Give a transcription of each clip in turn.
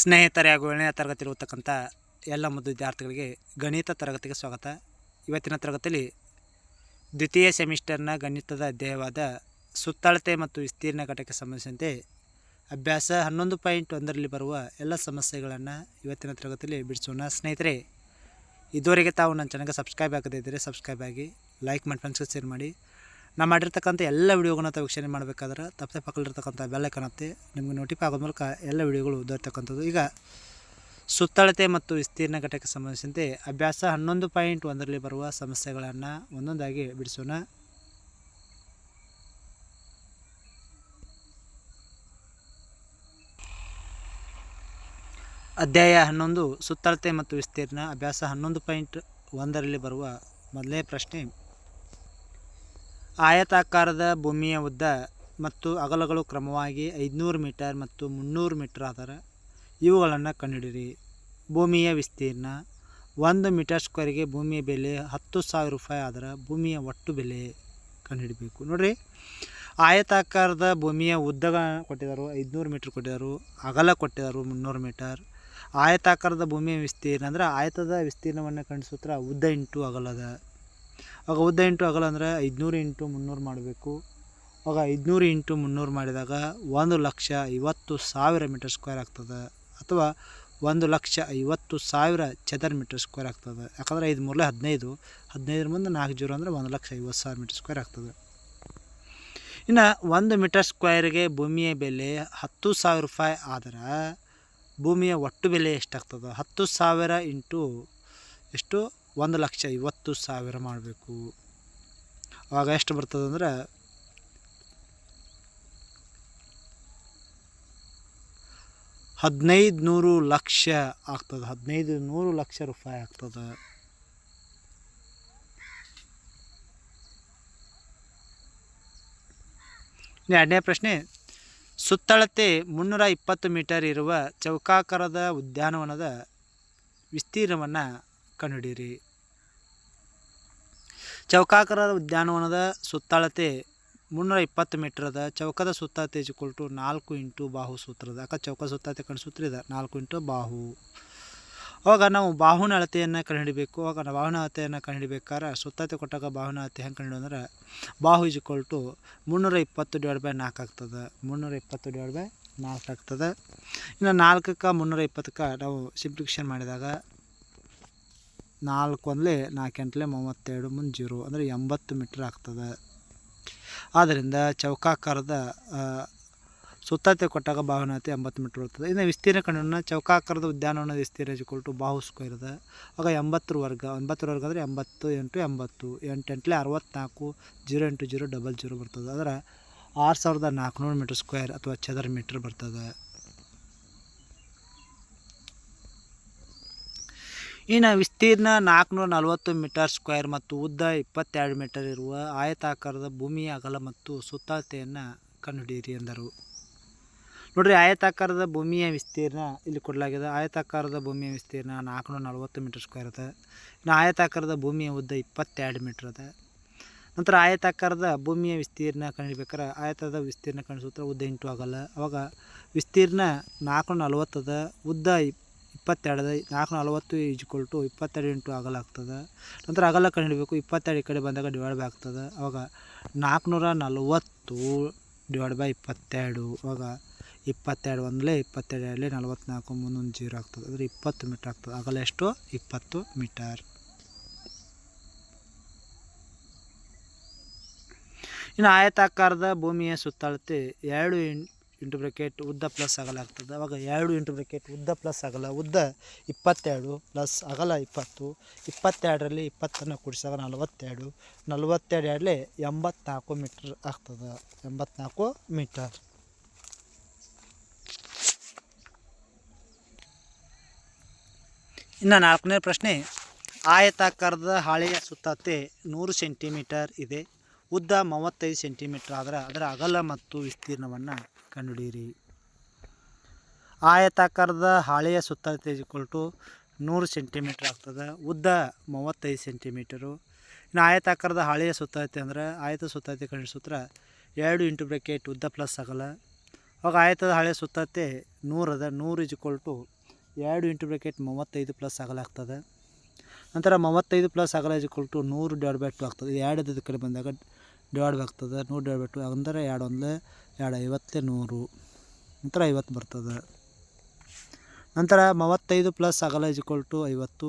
ಸ್ನೇಹಿತರೆ ಹಾಗೂ ಏಳನೇ ತರಗತಿ ಇರತಕ್ಕಂಥ ಎಲ್ಲ ಮುದ್ದು ವಿದ್ಯಾರ್ಥಿಗಳಿಗೆ ಗಣಿತ ತರಗತಿಗೆ ಸ್ವಾಗತ. ಇವತ್ತಿನ ತರಗತಿಯಲ್ಲಿ ದ್ವಿತೀಯ ಸೆಮಿಸ್ಟರ್ನ ಗಣಿತದ ಅಧ್ಯಾಯವಾದ ಸುತ್ತಳತೆ ಮತ್ತು ವಿಸ್ತೀರ್ಣ ಘಟಕಕ್ಕೆ ಸಂಬಂಧಿಸಿದಂತೆ ಅಭ್ಯಾಸ ಹನ್ನೊಂದು ಪಾಯಿಂಟ್ ಒಂದರಲ್ಲಿ ಬರುವ ಎಲ್ಲ ಸಮಸ್ಯೆಗಳನ್ನು ಇವತ್ತಿನ ತರಗತಿಯಲ್ಲಿ ಬಿಡಿಸೋಣ. ಸ್ನೇಹಿತರೆ, ಇದುವರೆಗೆ ತಾವು ನನ್ನ ಚಾನಲ್ಗೆ ಸಬ್ಸ್ಕ್ರೈಬ್ ಆಗದೇ ಇದ್ದರೆ ಸಬ್ಸ್ಕ್ರೈಬ್ ಆಗಿ ಲೈಕ್ ಮಾಡಿ ಫ್ರೆಂಡ್ಸ್ಗೆ ಶೇರ್ ಮಾಡಿ. ನಾನು ಮಾಡಿರ್ತಕ್ಕಂಥ ಎಲ್ಲ ವೀಡಿಯೋಗಳನ್ನ ತಾವು ವೀಕ್ಷಣೆ ಮಾಡಬೇಕಾದ್ರೆ ತಪ್ಪದೆ ಪಕ್ಕಲಿರ್ತಕ್ಕಂಥ ಬೆಲ್ಲೈಕನ್ ಕಾಣುತ್ತೆ ನಿಮಗೆ ನೋಟಿಫೈ ಆಗೋದ ಮೂಲಕ ಎಲ್ಲ ವಿಡಿಯೋಗಳು ದೊರೆತಕ್ಕಂಥದ್ದು ಈಗ ಸುತ್ತಳತೆ ಮತ್ತು ವಿಸ್ತೀರ್ಣ ಘಟಕಕ್ಕೆ ಸಂಬಂಧಿಸಿದಂತೆ ಅಭ್ಯಾಸ ಹನ್ನೊಂದು ಪಾಯಿಂಟ್ ಒಂದರಲ್ಲಿ ಬರುವ ಸಮಸ್ಯೆಗಳನ್ನು ಒಂದೊಂದಾಗಿ ಬಿಡಿಸೋಣ. ಅಧ್ಯಾಯ ಹನ್ನೊಂದು, ಸುತ್ತಳತೆ ಮತ್ತು ವಿಸ್ತೀರ್ಣ ಅಭ್ಯಾಸ ಹನ್ನೊಂದು ಪಾಯಿಂಟ್ ಒಂದರಲ್ಲಿ ಬರುವ ಮೊದಲನೇ ಪ್ರಶ್ನೆ. ಆಯತಾಕಾರದ ಭೂಮಿಯ ಉದ್ದ ಮತ್ತು ಅಗಲಗಳು ಕ್ರಮವಾಗಿ ಐದುನೂರು ಮೀಟರ್ ಮತ್ತು ಮುನ್ನೂರು ಮೀಟರ್ ಆದರೆ ಇವುಗಳನ್ನು ಕಂಡುಹಿಡಿಯಿರಿ. ಭೂಮಿಯ ವಿಸ್ತೀರ್ಣ ಒಂದು ಮೀಟರ್ ಸ್ಕ್ವೇರ್ಗೆ ಭೂಮಿಯ ಬೆಲೆ ಹತ್ತು ಸಾವಿರ ರೂಪಾಯಿ ಆದರೆ ಭೂಮಿಯ ಒಟ್ಟು ಬೆಲೆ ಕಂಡುಹಿಡಬೇಕು ನೋಡಿರಿ, ಆಯತಾಕಾರದ ಭೂಮಿಯ ಉದ್ದ ಕೊಟ್ಟಿದ್ದಾರೆ ಐದುನೂರು ಮೀಟ್ರ್ ಕೊಟ್ಟಿದ್ದಾರೆ, ಅಗಲ ಕೊಟ್ಟಿದ್ದಾರೆ ಮುನ್ನೂರು ಮೀಟರ್. ಆಯತಾಕಾರದ ಭೂಮಿಯ ವಿಸ್ತೀರ್ಣ ಅಂದರೆ ಆಯತದ ವಿಸ್ತೀರ್ಣವನ್ನು ಕಂಡು ಉದ್ದ ಇಂಟು ಅಗಲದ ಆಗ ಉದ್ದ ಇಂಟು ಅಗಲ ಅಂದರೆ ಐದುನೂರು ಇಂಟು ಮುನ್ನೂರು ಮಾಡಬೇಕು. ಆಗ ಐದುನೂರು ಇಂಟು ಮುನ್ನೂರು ಮಾಡಿದಾಗ ಒಂದು ಲಕ್ಷ ಐವತ್ತು ಸಾವಿರ ಮೀಟರ್ ಸ್ಕ್ವೇರ್ ಆಗ್ತದೆ. ಅಥವಾ ಒಂದು ಲಕ್ಷ ಐವತ್ತು ಸಾವಿರ ಚದರ ಮೀಟರ್ ಸ್ಕ್ವೇರ್ ಆಗ್ತದೆ. ಯಾಕಂದರೆ ಐದು ಮೂರಲೆ ಹದಿನೈದು, ಹದಿನೈದರ ಮುಂದೆ ನಾಲ್ಕು ಜೀರೋ ಅಂದರೆ ಒಂದು ಲಕ್ಷ ಐವತ್ತು ಸಾವಿರ ಮೀಟರ್ ಸ್ಕ್ವೇರ್ ಆಗ್ತದೆ. ಇನ್ನು ಒಂದು ಮೀಟರ್ ಸ್ಕ್ವೇರ್ಗೆ ಭೂಮಿಯ ಬೆಲೆ ಹತ್ತು ಸಾವಿರ ರೂಪಾಯಿ ಆದರೆ ಭೂಮಿಯ ಒಟ್ಟು ಬೆಲೆ ಎಷ್ಟಾಗ್ತದೆ? ಹತ್ತು ಸಾವಿರ ಇಂಟು ಎಷ್ಟು? ಒಂದು ಲಕ್ಷ ಐವತ್ತು ಸಾವಿರ ಮಾಡಬೇಕು. ಆವಾಗ ಎಷ್ಟು ಬರ್ತದಂದ್ರೆ ಹದಿನೈದು ನೂರು ಲಕ್ಷ ಆಗ್ತದೆ. ಹದಿನೈದು ನೂರು ಲಕ್ಷ ರೂಪಾಯಿ ಆಗ್ತದೆ. ಎರಡನೇ ಪ್ರಶ್ನೆ, ಸುತ್ತಳತೆ ಮುನ್ನೂರ ಇಪ್ಪತ್ತು ಮೀಟರ್ ಇರುವ ಚೌಕಾಕಾರದ ಉದ್ಯಾನವನದ ವಿಸ್ತೀರ್ಣವನ್ನು ಕಂಡುಹಿಡಿಯಿರಿ. ಚೌಕಾಕಾರದ ಉದ್ಯಾನವನದ ಸುತ್ತಳತೆ ಮುನ್ನೂರ ಇಪ್ಪತ್ತು ಮೀಟರ್ ಅದ ಚೌಕದ ಸುತ್ತಳತೆ ಟು ನಾಲ್ಕು ಇಂಟು ಬಾಹು ಸೂತ್ರದ ಯಾಕೆ ಚೌಕ ಸುತ್ತಳತೆ ಕಂಡು ಸೂತ್ರ ಇದೆ ನಾಲ್ಕು ಇಂಟು ಬಾಹು. ಅವಾಗ ನಾವು ಬಾಹುನ ಅಳತೆಯನ್ನು ಕಂಡುಹಿಡಬೇಕು ಅವಾಗ ನಾವು ಬಾಹುನ ಅಳತೆಯನ್ನು ಕಂಡುಹಿಡಬೇಕಾದ್ರೆ ಸುತ್ತಳತೆ ಕೊಟ್ಟಾಗ ಬಾಹುನ ಅಳತೆ ಹೆಂಗೆ ಕಂಡು ಅಂದ್ರೆ ಬಾಹು ಟು ಮುನ್ನೂರ ಇಪ್ಪತ್ತು ಡಿವೈಡ್ ಬೈ ನಾಲ್ಕು ಆಗ್ತದೆ, ಮುನ್ನೂರ ಇಪ್ಪತ್ತು ಡಿವೈಡ್ ಬೈ ನಾಲ್ಕು ಆಗ್ತದೆ. ಇನ್ನು ನಾಲ್ಕಕ್ಕೆ ಮುನ್ನೂರ ಇಪ್ಪತ್ತಕ್ಕೆ ನಾವು ಸಿಂಪ್ಲಿಕೇಶನ್ ಮಾಡಿದಾಗ ನಾಲ್ಕು ಒಂದಲೇ ನಾಲ್ಕು ಎಂಟಲೆ ಮೂವತ್ತೆರಡು ಮುಂದೆ ಜೀರೋ ಅಂದರೆ ಎಂಬತ್ತು ಮೀಟ್ರ್ ಆಗ್ತದೆ. ಆದ್ದರಿಂದ ಚೌಕಾಕಾರದ ಸುತ್ತತೆ ಕೊಟ್ಟಾಗ ಬಾಹುನತೆ ಎಂಬತ್ತು ಮೀಟ್ರ್ ಬರ್ತದೆ ಇನ್ನು ವಿಸ್ತೀರ್ಣ ಕಂಡು ಚೌಕಾಕಾರದ ಉದ್ಯಾನವನದ ವಿಸ್ತೀರ್ಣ ಇಜ್ಕೊಲ್ ಟು ಬಾಹು ಸ್ಕ್ವೇರ್ ಇದೆ. ಆಗ ಎಂಬತ್ತರ ವರ್ಗ, ಒಂಬತ್ತರ ವರ್ಗ ಅಂದರೆ ಎಂಬತ್ತು ಎಂಟು ಎಂಬತ್ತು, ಎಂಟು ಎಂಟಲೆ ಅರವತ್ತ್ನಾಲ್ಕು ಜೀರೋ ಎಂಟು ಜೀರೋ ಡಬಲ್ ಜೀರೋ ಬರ್ತದೆ. ಅಂದ್ರೆ ಆರು ಸಾವಿರದ ನಾಲ್ಕುನೂರು ಮೀಟ್ರ್ ಸ್ಕ್ವೇರ್ ಅಥವಾ ಚದರ ಮೀಟ್ರ್ ಬರ್ತದೆ. ಇನ್ನು ವಿಸ್ತೀರ್ಣ ನಾಲ್ಕುನೂರ ನಲವತ್ತು ಮೀಟರ್ ಸ್ಕ್ವೇರ್ ಮತ್ತು ಉದ್ದ ಇಪ್ಪತ್ತೆರಡು ಮೀಟರ್ ಇರುವ ಆಯತಾಕಾರದ ಭೂಮಿಯ ಅಗಲ ಮತ್ತು ಸುತ್ತಳತೆಯನ್ನು ಕಂಡುಹಿಡಿಯಿರಿ ಎಂದರು. ನೋಡ್ರಿ, ಆಯತಾಕಾರದ ಭೂಮಿಯ ವಿಸ್ತೀರ್ಣ ಇಲ್ಲಿ ಕೊಡಲಾಗಿದೆ. ಆಯತಾಕಾರದ ಭೂಮಿಯ ವಿಸ್ತೀರ್ಣ ನಾಲ್ಕುನೂರ ನಲವತ್ತು ಮೀಟರ್ ಸ್ಕ್ವೇರ್ ಅದ. ಇನ್ನು ಆಯತಾಕಾರದ ಭೂಮಿಯ ಉದ್ದ ಇಪ್ಪತ್ತೆರಡು ಮೀಟ್ರ್ ಅದ. ನಂತರ ಆಯತಾಕಾರದ ಭೂಮಿಯ ವಿಸ್ತೀರ್ಣ ಕಂಡುಹಿಡಿಬೇಕಾರೆ ಆಯತದ ವಿಸ್ತೀರ್ಣ ಕಂಡು ಉದ್ದ ಇಂಟು ಆಗಲ್ಲ ಅವಾಗ ವಿಸ್ತೀರ್ಣ ನಾಲ್ಕುನೂರ ನಲವತ್ತದ ಉದ್ದ ಇಪ್- ಇಪ್ಪತ್ತೆರಡು ನಾಲ್ಕು ನಲವತ್ತು ಈಜ್ಕೊಲ್ ಟು ಇಪ್ಪತ್ತೆರಡು ಇಂಟು ಅಗಲ ಆಗ್ತದೆ. ನಂತರ ಅಗಲ ಕಂಡುಹಿಡಬೇಕು ಇಪ್ಪತ್ತೆರಡು ಈ ಕಡೆ ಬಂದಾಗ ಡಿವೈಡ್ ಬೈ ಆಗ್ತದೆ. ಅವಾಗ ನಾಲ್ಕುನೂರ ನಲವತ್ತು ಡಿವೈಡ್ ಬೈ ಇಪ್ಪತ್ತೆರಡು, ಅವಾಗ ಇಪ್ಪತ್ತೆರಡು ಒಂದಲೇ ಇಪ್ಪತ್ತೆರಡು, ಎರಡಲೇ ನಲವತ್ತ್ನಾಲ್ಕು ಮುಂದೊಂದು ಜೀರೋ ಆಗ್ತದೆ. ಅಂದರೆ ಇಪ್ಪತ್ತು ಮೀಟರ್ ಆಗ್ತದೆ. ಅಗಲ ಎಷ್ಟು? ಇಪ್ಪತ್ತು ಮೀಟರ್. ಇನ್ನು ಆಯತಾಕಾರದ ಭೂಮಿಯ ಸುತ್ತಳತೆ ಎರಡು ಇನ್ ಇಂಟು ಬ್ರೆಕೆಟ್ ಉದ್ದ ಪ್ಲಸ್ ಅಗಲ ಆಗ್ತದೆ. ಅವಾಗ ಎರಡು ಇಂಟು ಬ್ರೆಕೆಟ್ ಉದ್ದ ಪ್ಲಸ್ ಅಗಲ, ಉದ್ದ ಇಪ್ಪತ್ತೆರಡು ಪ್ಲಸ್ ಅಗಲ ಇಪ್ಪತ್ತು, ಇಪ್ಪತ್ತೆರಡರಲ್ಲಿ ಇಪ್ಪತ್ತನ್ನು ಕೂಡಿಸಿದಾಗ ನಲವತ್ತೆರಡು ನಲವತ್ತೆರಡು ಎರಡಲೆ ಎಂಬತ್ನಾಲ್ಕು ಮೀಟ್ರ್ ಆಗ್ತದೆ. ಎಂಬತ್ನಾಲ್ಕು ಮೀಟರ್. ಇನ್ನು ನಾಲ್ಕನೇ ಪ್ರಶ್ನೆ, ಆಯತಾಕಾರದ ಹಾಳೆಯ ಸುತ್ತತೆ ನೂರು ಸೆಂಟಿಮೀಟರ್ ಇದೆ. ಉದ್ದ ಮೂವತ್ತೈದು ಸೆಂಟಿಮೀಟರ್ ಆದರೆ ಅದರ ಅಗಲ ಮತ್ತು ವಿಸ್ತೀರ್ಣವನ್ನು ಕಂಡುಹಿಡಿಯಿರಿ. ಆಯತಾಕಾರದ ಹಾಳೆಯ ಸುತ್ತಳತೆ ಟು ನೂರು ಸೆಂಟಿಮೀಟ್ರ್ ಆಗ್ತದೆ. ಉದ್ದ ಮೂವತ್ತೈದು ಸೆಂಟಿಮೀಟರು. ಇನ್ನು ಆಯತಾಕಾರದ ಹಾಳೆಯ ಸುತ್ತಳತೆ ಅಂದರೆ ಆಯತ ಸುತ್ತಳತೆ ಕಂಡು ಸೂತ್ರ ಎರಡು ಇಂಟು ಬ್ರೆಕೆಟ್ ಉದ್ದ ಪ್ಲಸ್ ಆಗಲ್ಲ ಅವಾಗ ಆಯತದ ಹಾಳೆಯ ಸುತ್ತತೆ ನೂರದ ನೂರು ಇಜ್ಕೊಲ್ ಟು ಎರಡು ಇಂಟು ಬ್ರೆಕೆಟ್ ಮೂವತ್ತೈದು ಪ್ಲಸ್ ಆಗಲಾಗ್ತದೆ ನಂತರ ಮೂವತ್ತೈದು ಪ್ಲಸ್ ಅಗಲ ಇಜ್ಕೊಲ್ ನೂರು ಡೆಡ್ ಬೈ ಟು ಆಗ್ತದೆ. ಎರಡು ಕಡೆ ಬಂದಾಗ ಡಿವೈಡ್ ಆಗ್ತದೆ ನೂರು ಡಿವೈಡ್ ಬಿಟ್ಟು, ಅಂದರೆ ಎರಡು ಒಂದಲೇ ಎರಡು ಐವತ್ತೇ ನೂರು. ನಂತರ ಐವತ್ತು ಬರ್ತದೆ. ನಂತರ ಮೂವತ್ತೈದು ಪ್ಲಸ್ ಅಗಲ ಇಜ್ಕೊಲ್ ಟು ಐವತ್ತು.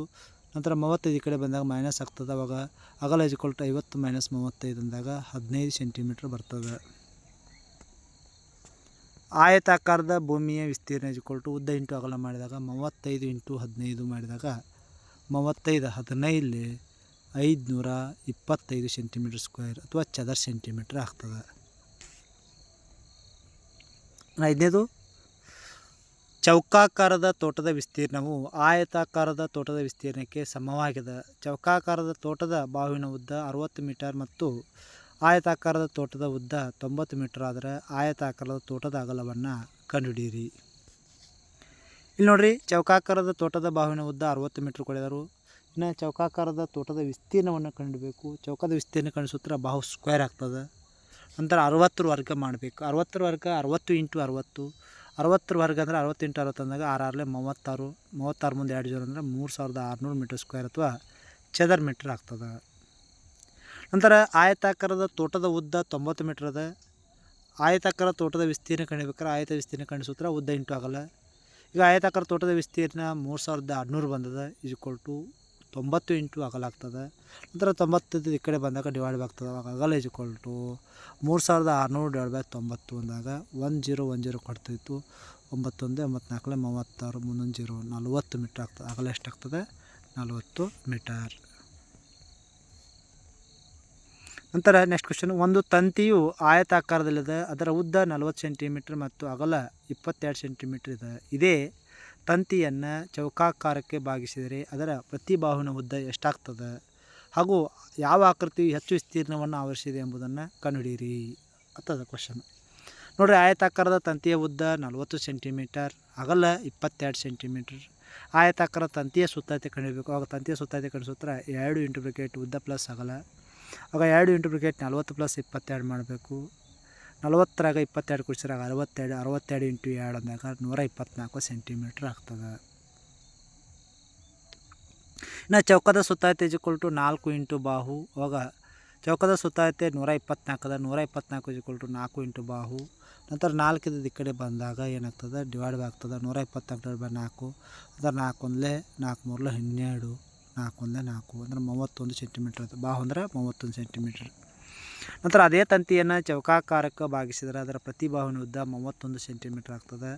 ನಂತರ ಮೂವತ್ತೈದು ಈ ಕಡೆ ಬಂದಾಗ ಮೈನಸ್ ಆಗ್ತದೆ, ಅವಾಗ ಅಗಲ ಇಜ್ಕೊಲ್ ಟು ಐವತ್ತು ಮೈನಸ್ ಮೂವತ್ತೈದು ಅಂದಾಗ ಹದಿನೈದು ಸೆಂಟಿಮೀಟ್ರ್ ಬರ್ತದೆ. ಆಯತಾಕಾರದ ಭೂಮಿಯ ವಿಸ್ತೀರ್ಣ ಇಜ್ಕೊಲ್ ಟು ಉದ್ದ ಇಂಟು ಅಗಲ ಮಾಡಿದಾಗ ಮೂವತ್ತೈದು ಇಂಟು ಹದಿನೈದು ಮಾಡಿದಾಗ ಮೂವತ್ತೈದು ಹದಿನೈದು ಐದುನೂರ ಇಪ್ಪತ್ತೈದು ಸೆಂಟಿಮೀಟ್ರ್ ಸ್ಕ್ವೇರ್ ಅಥವಾ ಚದರ ಸೆಂಟಿಮೀಟ್ರ್ ಆಗ್ತದೆ. ಐದನೇದು, ಚೌಕಾಕಾರದ ತೋಟದ ವಿಸ್ತೀರ್ಣವು ಆಯತಾಕಾರದ ತೋಟದ ವಿಸ್ತೀರ್ಣಕ್ಕೆ ಸಮವಾಗಿದೆ ಚೌಕಾಕಾರದ ತೋಟದ ಬಾವಿನ ಉದ್ದ ಅರವತ್ತು ಮೀಟರ್ ಮತ್ತು ಆಯತಾಕಾರದ ತೋಟದ ಉದ್ದ ತೊಂಬತ್ತು ಮೀಟರ್ ಆದರೆ ಆಯತಾಕಾರದ ತೋಟದ ಅಗಲವನ್ನು ಕಂಡುಹಿಡಿಯಿರಿ. ಇಲ್ಲಿ ನೋಡ್ರಿ, ಚೌಕಾಕಾರದ ತೋಟದ ಬಾವಿನ ಉದ್ದ ಅರುವತ್ತು ಮೀಟ್ರ್ ಕೊಡಿದರು ಇನ್ನು ಚೌಕಾಕಾರದ ತೋಟದ ವಿಸ್ತೀರ್ಣವನ್ನು ಕಂಡುಹಿಡಬೇಕು ಚೌಕದ ವಿಸ್ತೀರ್ಣ ಕಂಡು ಬಾಹು ಸ್ಕ್ವೇರ್ ಆಗ್ತದೆ. ನಂತರ ಅರವತ್ತರ ವರ್ಗ ಮಾಡಬೇಕು. ಅರವತ್ತರ ವರ್ಗ ಅರವತ್ತು ಇಂಟು ಅರವತ್ತು. ಅರವತ್ತರ ವರ್ಗ ಅಂದರೆ ಅರವತ್ತೆಂಟು ಅರವತ್ತು ಅಂದಾಗ ಆರು ಆರಲೆ ಮೂವತ್ತಾರು. ಮೂವತ್ತಾರು ಮುಂದೆ ಎರಡು ಜನ ಅಂದರೆ ಮೂರು ಸಾವಿರದ ಆರುನೂರು ಮೀಟರ್ ಸ್ಕ್ವೇರ್ ಅಥವಾ ಚದರ್ ಮೀಟ್ರ್ ಆಗ್ತದೆ. ನಂತರ ಆಯತಾಕಾರದ ತೋಟದ ಉದ್ದ ತೊಂಬತ್ತು ಮೀಟ್ರ್ ಅದ. ಆಯತಾಕಾರ ತೋಟದ ವಿಸ್ತೀರ್ಣ ಕಂಡಿಬೇಕಾದ್ರೆ ಆಯತ ವಿಸ್ತೀರ್ಣ ಕಂಡು ಸೂತ್ರ ಉದ್ದ ಇಂಟು ಆಗಲ್ಲ. ಈಗ ಆಯತಾಕಾರ ತೋಟದ ವಿಸ್ತೀರ್ಣ ಮೂರು ಸಾವಿರದ ಆರುನೂರು ಬಂದದ ಈಕ್ವಲ್ ಟು ತೊಂಬತ್ತು ಇಂಟು ಅಗಲ ಆಗ್ತದೆ ನಂತರ ತೊಂಬತ್ತು ಈ ಕಡೆ ಬಂದಾಗ ಡಿವೈಡ್ ಆಗ್ತದೆ. ಅವಾಗ ಅಗಲ ಈಕ್ವಲ್ ಟು ಮೂರು ಸಾವಿರದ ಆರುನೂರು ಡಿವೈಡ್ ಬೈ ತೊಂಬತ್ತು ಅಂದಾಗ ಒನ್ ಜೀರೋ ಒನ್ ಜೀರೋ ಕೊಡ್ತಾಯಿತ್ತು ಒಂಬತ್ತೊಂದು ಒಂಬತ್ನಾಲ್ಕಲೆ ಮೂವತ್ತಾರು ಮುಂದೊಂದು ಜೀರೋ, ನಲ್ವತ್ತು ಮೀಟ್ರ್ ಆಗ್ತದೆ. ಅಗಲ ಎಷ್ಟಾಗ್ತದೆ? ನಲ್ವತ್ತು ಮೀಟರ್ ನಂತರ ನೆಕ್ಸ್ಟ್ ಕ್ವಶನ್ ಒಂದು ತಂತಿಯು ಆಯತಾಕಾರದಲ್ಲಿದೆ. ಅದರ ಉದ್ದ ನಲವತ್ತು ಸೆಂಟಿಮೀಟ್ರ್ ಮತ್ತು ಅಗಲ ಇಪ್ಪತ್ತೆರಡು ಸೆಂಟಿಮೀಟ್ರ್ ಇದೆ. ಇದೇ ತಂತಿಯನ್ನು ಚೌಕಾಕಾರಕ್ಕೆ ಭಾಗಿಸಿದರೆ ಅದರ ಪ್ರತಿ ಬಾಹುವಿನ ಉದ್ದ ಎಷ್ಟಾಗ್ತದೆ? ಹಾಗೂ ಯಾವ ಆಕೃತಿಯು ಹೆಚ್ಚು ವಿಸ್ತೀರ್ಣವನ್ನು ಆವರಿಸಿದೆ ಎಂಬುದನ್ನು ಕಂಡುಹಿಡಿಯಿರಿ. ಅಂತದ ಕ್ವಶನ್ ನೋಡಿರಿ, ಆಯತಾಕಾರದ ತಂತಿಯ ಉದ್ದ ನಲವತ್ತು ಸೆಂಟಿಮೀಟರ್, ಅಗಲ ಇಪ್ಪತ್ತೆರಡು ಸೆಂಟಿಮೀಟರ್. ಆಯತಾಕಾರ ತಂತಿಯ ಸುತ್ತಳತೆ ಕಂಡಿಬೇಕು ಆವಾಗ ತಂತಿಯ ಸುತ್ತಳತೆ ಕಂಡು ಸೂತ್ರ ಎರಡು ಇಂಟು ಉದ್ದ ಪ್ಲಸ್ ಅಗಲ. ಆಗ ಎರಡು ಇಂಟು ಬ್ರಿಕೆಟ್ ನಲ್ವತ್ತು ಪ್ಲಸ್ ಇಪ್ಪತ್ತೆರಡು ಮಾಡಬೇಕು. ನಲವತ್ತರಾಗ ಇಪ್ಪತ್ತೆರಡು ಕುಡಿಸಿದಾಗ ಅರವತ್ತೆರಡು ಅರವತ್ತೆರಡು ಇಂಟು ಎರಡು ಅಂದಾಗ ನೂರ ಇಪ್ಪತ್ತ್ನಾಲ್ಕು ಸೆಂಟಿಮೀಟ್ರ್ ಆಗ್ತದೆ. ಇನ್ನು ಚೌಕದ ಸುತ್ತಾಯತೆ ಇಜ್ಕೊಲ್ ಟು ನಾಲ್ಕು ಇಂಟು ಬಾಹು, ಅವಾಗ ಚೌಕದ ಸುತ್ತಾಯತೆ ನೂರ ಇಪ್ಪತ್ನಾಲ್ಕದ ನೂರ ಇಪ್ಪತ್ನಾಲ್ಕು ಇಜ್ಕೊಲ್ ಟು ನಾಲ್ಕು ಇಂಟು ಬಾಹು, ನಂತರ ನಾಲ್ಕಿದ ಈ ಕಡೆ ಬಂದಾಗ ಏನಾಗ್ತದೆ? ಡಿವೈಡ್ ಆಗ್ತದೆ. ನೂರ ಇಪ್ಪತ್ನಾಲ್ಕು ಬೈ ನಾಲ್ಕು, ನಂತರ ನಾಲ್ಕು ಒಂದಲೇ ನಾಲ್ಕು ಮೂರಲೇ ಹನ್ನೆರಡು ನಾಲ್ಕು ಒಂದೇ ನಾಲ್ಕು, ಅಂದರೆ ಮೂವತ್ತೊಂದು ಸೆಂಟಿಮೀಟ್ರ್ ಅದು ಬಾಹು ಅಂದರೆ ಮೂವತ್ತೊಂದು ಸೆಂಟಿಮೀಟ್ರ್. ನಂತರ ಅದೇ ತಂತಿಯನ್ನು ಚೌಕಾಕಾರಕ್ಕೆ ಭಾಗಿಸಿದರೆ ಅದರ ಪ್ರತಿಬಾಹುನ ಉದ್ದ ಮೂವತ್ತೊಂದು ಸೆಂಟಿಮೀಟ್ರ್ ಆಗ್ತದೆ.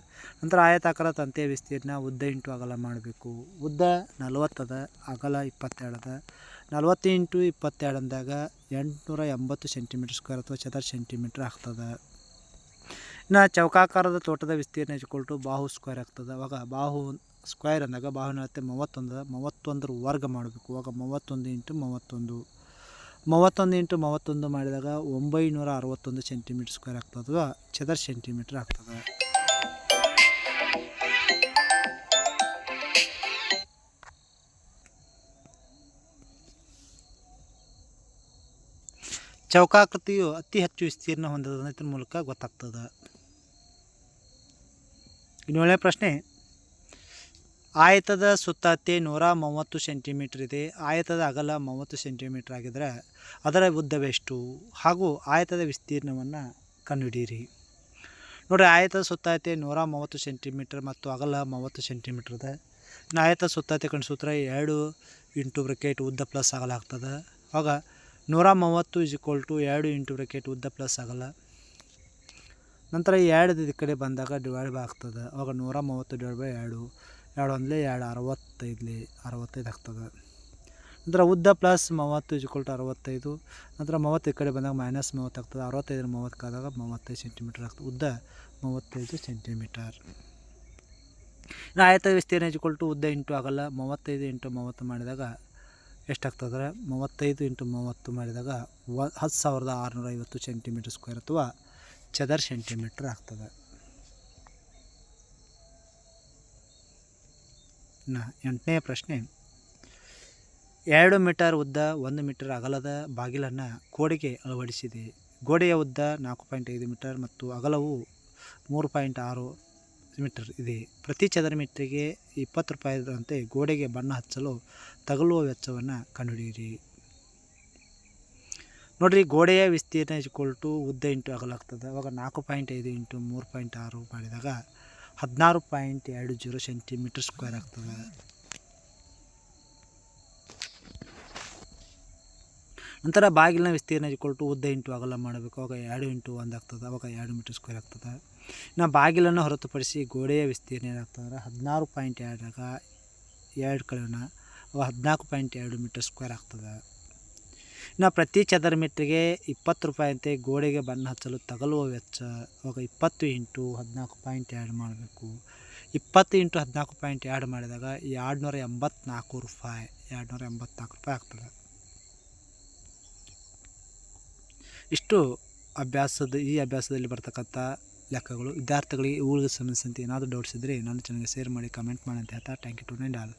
ನಂತರ ಆಯತಾಕಾರ ತಂತಿಯ ವಿಸ್ತೀರ್ಣ ಉದ್ದ ಇಂಟು ಅಗಲ ಮಾಡಬೇಕು. ಉದ್ದ ನಲವತ್ತದ, ಅಗಲ ಇಪ್ಪತ್ತೆರಡದ ನಲವತ್ತು ಇಂಟು ಇಪ್ಪತ್ತೆರಡು ಅಂದಾಗ ಎಂಟುನೂರ ಎಂಬತ್ತು ಸೆಂಟಿಮೀಟ್ರ್ ಸ್ಕ್ವೇರ್ ಅಥವಾ ಚದರ ಸೆಂಟಿಮೀಟ್ರ್ ಆಗ್ತದೆ. ಇನ್ನು ಚೌಕಾಕಾರದ ತೋಟದ ವಿಸ್ತೀರ್ಣ ಇಜ್ಕೊಲ್ ಬಾಹು ಸ್ಕ್ವೇರ್ ಆಗ್ತದೆ. ಅವಾಗ ಬಾಹು ಸ್ಕ್ವೇರ್ ಅಂದಾಗ ಬಾಹುವಿನ ಅಳತೆ ಮೂವತ್ತೊಂದು ಮೂವತ್ತೊಂದರ ವರ್ಗ ಮಾಡಬೇಕು. ಅವಾಗ ಮೂವತ್ತೊಂದು ಇಂಟು ಮೂವತ್ತೊಂದು. ಮೂವತ್ತೊಂದು ಇಂಟು ಮೂವತ್ತೊಂದು ಮಾಡಿದಾಗ ಒಂಬೈನೂರ ಅರವತ್ತೊಂದು ಸೆಂಟಿಮೀಟ್ರ್ ಸ್ಕ್ವೇರ್ ಆಗ್ತದೆ, ಚದರ್ ಸೆಂಟಿಮೀಟ್ರ್ ಆಗ್ತದೆ. ಚೌಕಾಕೃತಿಯು ಅತಿ ಹೆಚ್ಚು ವಿಸ್ತೀರ್ಣ ಹೊಂದದ ಮೂಲಕ ಗೊತ್ತಾಗ್ತದೆ. ಇನ್ನೊಳ್ಳೆ ಪ್ರಶ್ನೆ ಆಯತದ ಸುತ್ತಾತೆ ನೂರ ಮೂವತ್ತು ಸೆಂಟಿಮೀಟ್ರ್ ಇದೆ. ಆಯತದ ಅಗಲ ಮೂವತ್ತು ಸೆಂಟಿಮೀಟ್ರ್ ಆಗಿದ್ದರೆ ಅದರ ಉದ್ದವೆಷ್ಟು ಹಾಗೂ ಆಯತದ ವಿಸ್ತೀರ್ಣವನ್ನು ಕಂಡುಹಿಡಿಯಿರಿ. ನೋಡಿ ಆಯತದ ಸುತ್ತಾತೆ ನೂರ ಮೂವತ್ತು ಸೆಂಟಿಮೀಟ್ರ್ ಮತ್ತು ಅಗಲ ಮೂವತ್ತು ಸೆಂಟಿಮೀಟ್ರ್ ಇದೆ. ಸುತ್ತಾತೆ ಕಂಡು ಸೂತ್ರ ಎರಡು ಇಂಟು ಬ್ರಕೆಟ್ ಉದ್ದ ಪ್ಲಸ್ ಅಗಲ ಆಗ್ತದೆ. ಆಗ ನೂರ ಮೂವತ್ತು ಇಸ್ ಈಕ್ವಲ್ ಟು ಎರಡು ಇಂಟು ಬ್ರಕೆಟ್ ಉದ್ದ ಪ್ಲಸ್ ಅಗಲ. ನಂತರ ಎರಡು ಈ ಕಡೆ ಬಂದಾಗ ಡಿವೈಡ್ ಬೈ ಆಗ್ತದೆ. ಆವಾಗ ನೂರ ಮೂವತ್ತು ಡಿವೈಡ್ ಬೈ ಎರಡು. ಎರಡು ಒಂದ್ಲಿ ಎರಡು ಅರವತ್ತೈದಲಿ, ಅರವತ್ತೈದು ಆಗ್ತದೆ. ನಂತರ ಉದ್ದ ಪ್ಲಸ್ ಮೂವತ್ತು ಇಜ್ಕೊಲ್ಟು ಅರವತ್ತೈದು. ನಂತರ ಮೂವತ್ತು ಈ ಕಡೆ ಬಂದಾಗ ಮೈನಸ್ ಮೂವತ್ತು ಆಗ್ತದೆ. ಅರವತ್ತೈದು ಮೂವತ್ತು ಕಾದಾಗ ಮೂವತ್ತೈದು ಸೆಂಟಿಮೀಟರ್ ಆಗ್ತದೆ. ಉದ್ದ ಮೂವತ್ತೈದು ಸೆಂಟಿಮೀಟರ್. ಇನ್ನು ಆಯತ ವಿಸ್ತೀರ್ಣ ಟು ಉದ್ದ ಇಂಟು ಆಗಲ್ಲ. ಮೂವತ್ತೈದು ಇಂಟು ಮೂವತ್ತು ಮಾಡಿದಾಗ ಎಷ್ಟಾಗ್ತದೆ ಮೂವತ್ತೈದು ಇಂಟು ಮೂವತ್ತು ಮಾಡಿದಾಗ ವ ಹತ್ತು ಸಾವಿರದ ಆರುನೂರ ಐವತ್ತು ಸೆಂಟಿಮೀಟರ್ ಸ್ಕ್ವೇರ್ ಅಥವಾ ಚದರ್ ಸೆಂಟಿಮೀಟ್ರ್ ಆಗ್ತದೆ. ಇನ್ನು ಎಂಟನೇ ಪ್ರಶ್ನೆ. ಎರಡು ಮೀಟರ್ ಉದ್ದ ಒಂದು ಮೀಟರ್ ಅಗಲದ ಬಾಗಿಲನ್ನು ಗೋಡೆಗೆ ಅಳವಡಿಸಿದೆ. ಗೋಡೆಯ ಉದ್ದ ನಾಲ್ಕು ಪಾಯಿಂಟ್ ಐದು ಮೀಟರ್ ಮತ್ತು ಅಗಲವು ಮೂರು ಪಾಯಿಂಟ್ ಆರು ಮೀಟರ್ ಇದೆ. ಪ್ರತಿ ಚದರ ಮೀಟರ್ಗೆ ಇಪ್ಪತ್ತು ರೂಪಾಯಿದಂತೆ ಗೋಡೆಗೆ ಬಣ್ಣ ಹಚ್ಚಲು ತಗಲುವ ವೆಚ್ಚವನ್ನು ಕಂಡುಹಿಡಿಯಿರಿ. ನೋಡಿರಿ, ಗೋಡೆಯ ವಿಸ್ತೀರ್ಣ ಇಜ್ಕೊಲ್ ಉದ್ದ ಇಂಟು ಅಗಲಾಗ್ತದೆ ಅವಾಗ ನಾಲ್ಕು ಪಾಯಿಂಟ್ ಐದು ಇಂಟು ಮೂರು ಪಾಯಿಂಟ್ ಆರು ಮಾಡಿದಾಗ ಹದಿನಾರು ಪಾಯಿಂಟ್ ಎರಡು ಜೀರೋ ಸೆಂಟಿಮೀಟರ್ ಸ್ಕ್ವೇರ್ ಆಗ್ತದೆ. ನಂತರ ಬಾಗಿಲಿನ ವಿಸ್ತೀರ್ಣ ಟು ಉದ್ದ ಇಂಟು ಅಗಲ ಮಾಡಬೇಕು. ಅವಾಗ ಎರಡು ಇಂಟು ಒಂದು ಆಗ್ತದೆ. ಅವಾಗ ಎರಡು ಮೀಟರ್ ಸ್ಕ್ವೇರ್ ಆಗ್ತದೆ. ಇನ್ನು ಬಾಗಿಲನ್ನು ಹೊರತುಪಡಿಸಿ ಗೋಡೆಯ ವಿಸ್ತೀರ್ಣ ಏನಾಗ್ತದೆ? ಹದಿನಾರು ಪಾಯಿಂಟ್ ಎರಡಾಗ ಎರಡು ಕಳೆಯೋಣ. ಅವಾಗ ಹದಿನಾಲ್ಕು ಪಾಯಿಂಟ್ ಎರಡು ಮೀಟರ್ ಸ್ಕ್ವೇರ್ ಆಗ್ತದೆ. ಇನ್ನು ಪ್ರತಿ ಚದರ ಮೀಟ್ರಿಗೆ ಇಪ್ಪತ್ತು ರೂಪಾಯಿ ಅಂತೆ ಗೋಡೆಗೆ ಬಣ್ಣ ಹಚ್ಚಲು ತಗಲುವ ವೆಚ್ಚ. ಅವಾಗ ಇಪ್ಪತ್ತು ಇಂಟು ಹದಿನಾಲ್ಕು ಪಾಯಿಂಟ್ ಎರಡು ಮಾಡಬೇಕು. ಇಪ್ಪತ್ತು ಇಂಟು ಹದಿನಾಲ್ಕು ಪಾಯಿಂಟ್ ಎರಡು ಮಾಡಿದಾಗ ಎರಡು ನೂರ ಎಂಬತ್ನಾಲ್ಕು ರೂಪಾಯಿ, ಎರಡುನೂರ ಎಂಬತ್ನಾಲ್ಕು ರೂಪಾಯಿ ಆಗ್ತದೆ. ಇಷ್ಟು ಅಭ್ಯಾಸದ, ಈ ಅಭ್ಯಾಸದಲ್ಲಿ ಬರ್ತಕ್ಕಂಥ ಲೆಕ್ಕಗಳು. ವಿದ್ಯಾರ್ಥಿಗಳಿಗೆ ಇವುಗಳಿಗೆ ಸಂಬಂಧಿಸಿದಂತೆ ಏನಾದರೂ ಡೌಟ್ಸ್ ಇದ್ದರೆ ನನ್ನ ಚೆನ್ನಾಗಿ ಶೇರ್ ಮಾಡಿ ಕಮೆಂಟ್ ಮಾಡಿ ಅಂತ ಹೇಳ್ತಾ. ಟ್ಯಾಂಕ್ ಯು ಟು ನೈಂಡ್ ಆಲ್